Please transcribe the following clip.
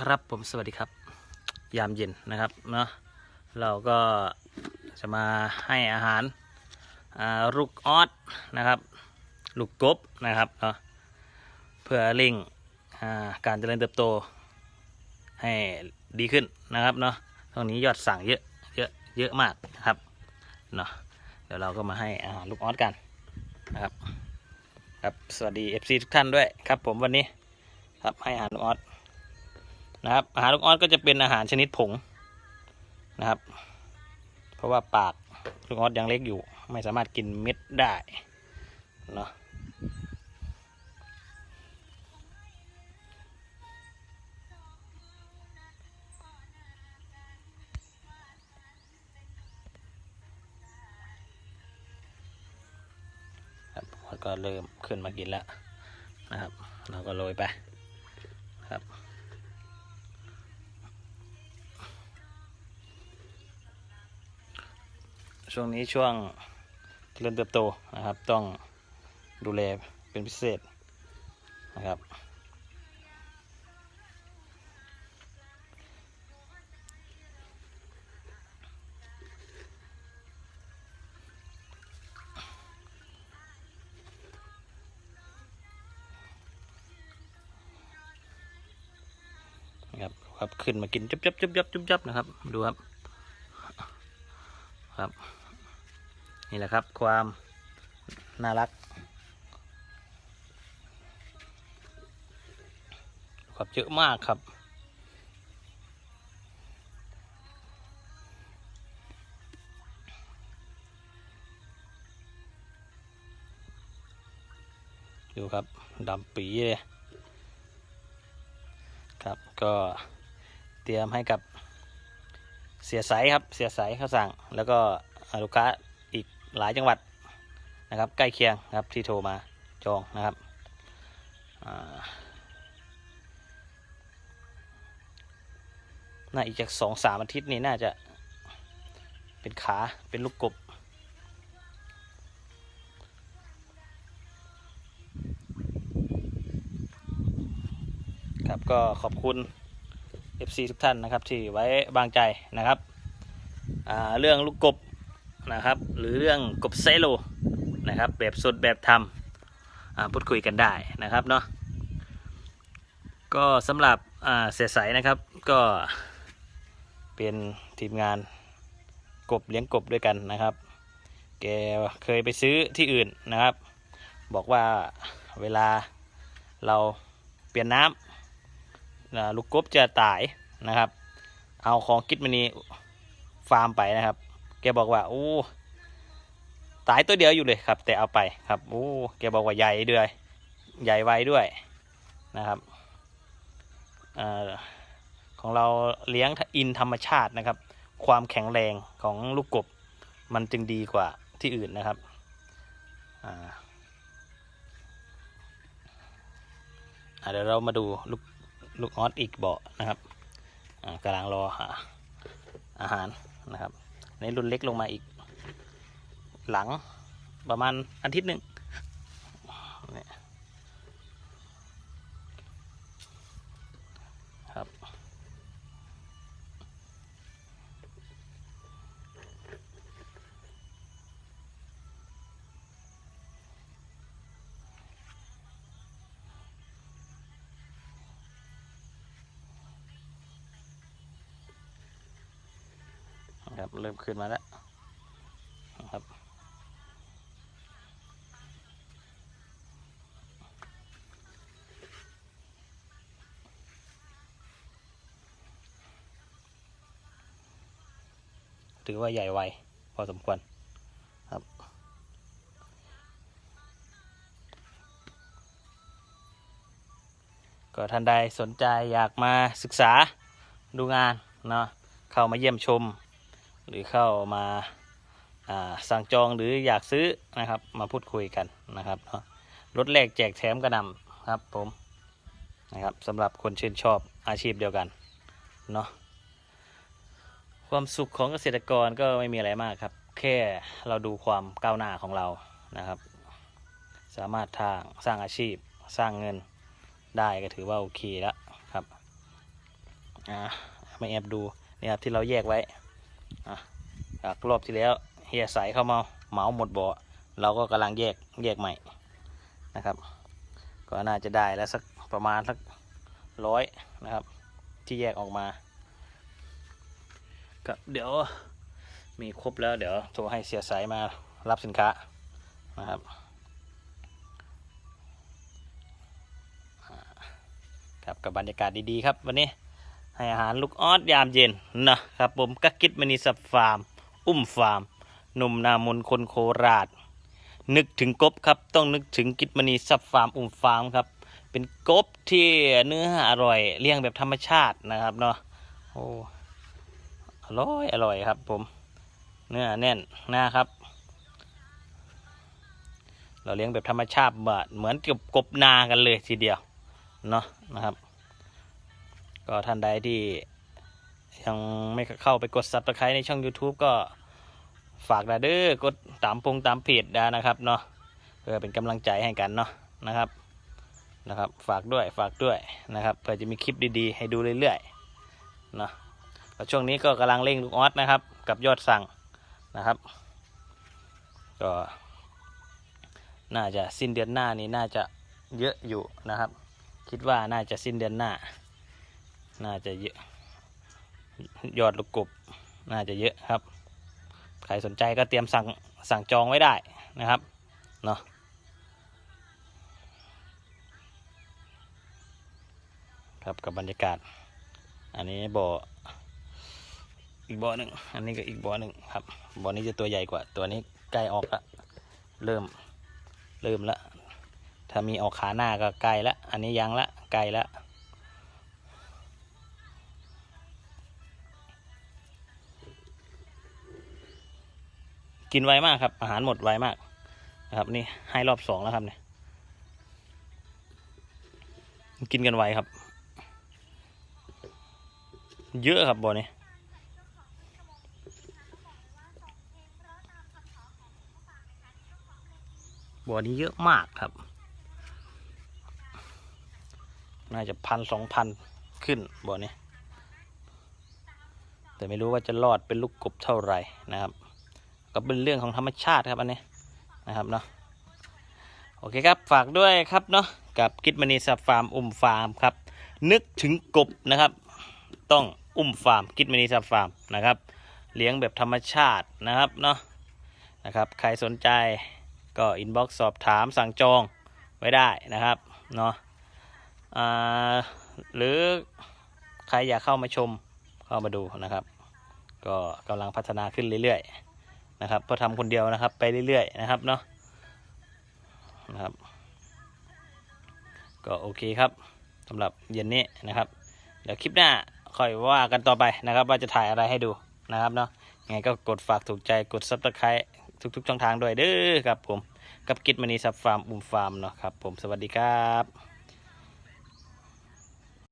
ครับผมสวัสดีครับ ยามเย็นนะครับเนาะเราก็จะมาให้อาหารลูกออสนะครับลูกกบนะครับเนาะเพื่อเร่งการเจริญเติบโตให้ดีขึ้นนะครับเนาะตรงนี้ยอดสั่งเยอะเยอะเยอะมากนะครับเนาะเดี๋ยวเราก็มาให้อาหารลูกออสกันนะครับครับสวัสดี FC ทุกท่านด้วยครับผมวันนี้ครับให้อาหารลูกออส นะครับอาหารลูกออสก็จะเป็นอาหารชนิดผงนะครับ เพราะว่าปากลูกออสยังเล็กอยู่ ไม่สามารถกินเม็ดได้เนาะครับลูกอก็เริ่มขึ้นมากินแล้วนะครับ เราก็โรยไปครับ ช่วงนี้ช่วงเจริญเติบโตนะครับ ต้องดูแลเป็นพิเศษนะครับ นะครับครับขึ้นมากินจุ๊บจับจุ๊บจับจุ๊บจับนะครับ ดูครับ ครับ นี่แหละครับความน่ารักครับเยอะมากครับ ดูครับดำปีเลยครับก็เตรียมให้กับเสียสายครับเสียสายเขาสั่งแล้วก็ลูกค้า หลายจังหวัดนะครับ ใกล้เคียงนะครับที่โทรมาจองนะครับน่าอีกจากสองสามอาทิตย์นี้น่าจะเป็นขาเป็นลูกกบครับก็ขอบคุณ FC ทุกท่านนะครับที่ไว้บางใจนะครับ เรื่องลูกกบ นะครับ หรือเรื่องกบไซโลนะครับ แบบสดแบบทำพูดคุยกันได้นะครับเนาะก็สำหรับเสียใสนะครับก็เป็นทีมงานกบเลี้ยงกบด้วยกันนะครับ แกเคยไปซื้อที่อื่นนะครับ บอกว่าเวลาเราเปลี่ยนน้ำลูกกบจะตายนะครับ เอาของกิดมณีฟาร์มไปนะครับ แกบอกว่าโอ้ตายตัวเดียวอยู่เลยครับ แต่เอาไปครับโอ้แกบอกว่าใหญ่ด้วยใหญ่ไวด้วยนะครับอของเราเลี้ยงอินธรรมชาตินะครับ ความแข็งแรงของลูกกบมันจึงดีกว่าที่อื่นนะครับเดี๋ยวเรามาดูลูกลูกออสอีกเบาะนะครับกำลังรอหาอาหารนะครับ ในรุ่นเล็กลงมาอีก หลังประมาณอาทิตย์หนึ่งเนี่ย ครับ เริ่มขึ้นมาแล้วนะครับถือว่าใหญ่ไวพอสมควรครับ ก็ท่านใดสนใจอยากมาศึกษาดูงานเนาะเข้ามาเยี่ยมชม หรือเข้ามาสั่งจองหรืออยากซื้อนะครับ มาพูดคุยกันนะครับเนาะรถแรกแจกแถมกระนำครับผมนะครับสำหรับคนชื่นชอบอาชีพเดียวกันเนาะความสุขของเกษตรกรก็ไม่มีอะไรมากครับ แค่เราดูความก้าวหน้าของเรานะครับ สามารถทางสร้างอาชีพสร้างเงินได้ก็ถือว่าโอเคแล้วครับอ่ามาแอบดูนี่ครับที่เราแยกไว้ จากรอบที่แล้วเฮียใสเข้ามาเหมาหมดบ่อเราก็กำลังแยกแยกใหม่นะครับ ก็น่าจะได้แล้วสักประมาณสักร้อยนะครับ ที่แยกออกมาก็เดี๋ยวมีครบแล้วเดี๋ยวโทรให้เสียสายมารับสินค้านะครับครับกับบรรยากาศดีๆครับวันนี้ ให้อาหารลูกออสยามเย็นนะครับผมกักกิดมณีสับฟาร์ม อุ้มฟาร์มหนุ่มนามนคนโคราช นึกถึงกบครับ ต้องนึกถึงกิดมณีสับฟาร์มอุ้มฟาร์มครับ เป็นกบที่เนื้ออร่อยเลี้ยงแบบธรรมชาตินะครับเนาะโอ้อร่อยอร่อยครับ ผม เนื้อแน่นนะครับ เราเลี้ยงแบบธรรมชาติแบบเหมือนกับกบนากันเลยทีเดียวเนาะนะครับ ก็ท่านใดที่ยังไม่เข้าไปกด subscribe ในช่อง YouTube ก็ฝากดาเด้อกดตามพงตามเพจดานะครับเนาะเพื่อเป็นกำลังใจให้กันเนาะนะครับนะครับ ฝากด้วยฝากด้วยนะครับเพื่อจะมีคลิปดีๆ ให้ดูเรื่อยๆเนาะแล้วช่วงนี้ก็กำลังเร่งลูกออสนะครับ กับยอดสั่งนะครับ ก็ น่าจะสิ้นเดือนหน้านี้น่าจะเยอะอยู่นะครับ คิดว่าน่าจะสิ้นเดือนหน้า น่าจะเยอะยอดลูกกบน่าจะเยอะครับ ใครสนใจก็เตรียมสั่งสั่งจองไว้ได้นะครับเนาะครับกับบรรยากาศ อันนี้บ่ออีกบ่อหนึ่งอันนี้ก็อีกบ่อหนึ่งครับบ่อนี้จะตัวใหญ่กว่า ตัวนี้ใกล้ออกละเริ่มเริ่มละถ้ามีออกขาหน้าก็ใกล้ละอันนี้ยังละใกล้ละ กินไวมากครับ อาหารหมดไวมากนะครับ นี่ให้รอบสองแล้วครับเนี่ยกินกันไวครับ เยอะครับบ่อนี้บ่อนี้เยอะมากครับ น่าจะพันสองพันขึ้นบ่อนี้ แต่ไม่รู้ว่าจะรอดเป็นลูกกบเท่าไหร่นะครับ ก็เป็นเรื่องของธรรมชาติครับอันนี้นะครับเนาะโอเคครับฝากด้วยครับเนาะกับกิจมณีสับฟาร์มอุ้มฟาร์มครับนึกถึงกบนะครับ ต้องอุ้มฟาร์มกิจมณีสับฟาร์มนะครับเลี้ยงแบบธรรมชาตินะครับเนาะนะครับใครสนใจก็อินบ็อกซ์สอบถามสั่งจองไว้ได้นะครับเนาะอ่าหรือใครอยากเข้ามาชมเข้ามาดูนะครับ ก็กำลังพัฒนาขึ้นเรื่อยๆ นะครับพราะทำคนเดียวนะครับ ไปเรื่อยๆนะครับเนาะนะครับ ก็โอเคครับสำหรับเย็นนี้นะครับ เดี๋ยวคลิปหน้าค่อยว่ากันต่อไปนะครับ ว่าจะถ่ายอะไรให้ดูนะครับเนาะยังไงก็กดฝากถูกใจกดซับสไครต์ทุกๆช่องทางด้วยเด้อครับผม กับกิจมณีซับฟาร์มอุ้มฟาร์มเนาะครับผมสวัสดีครับ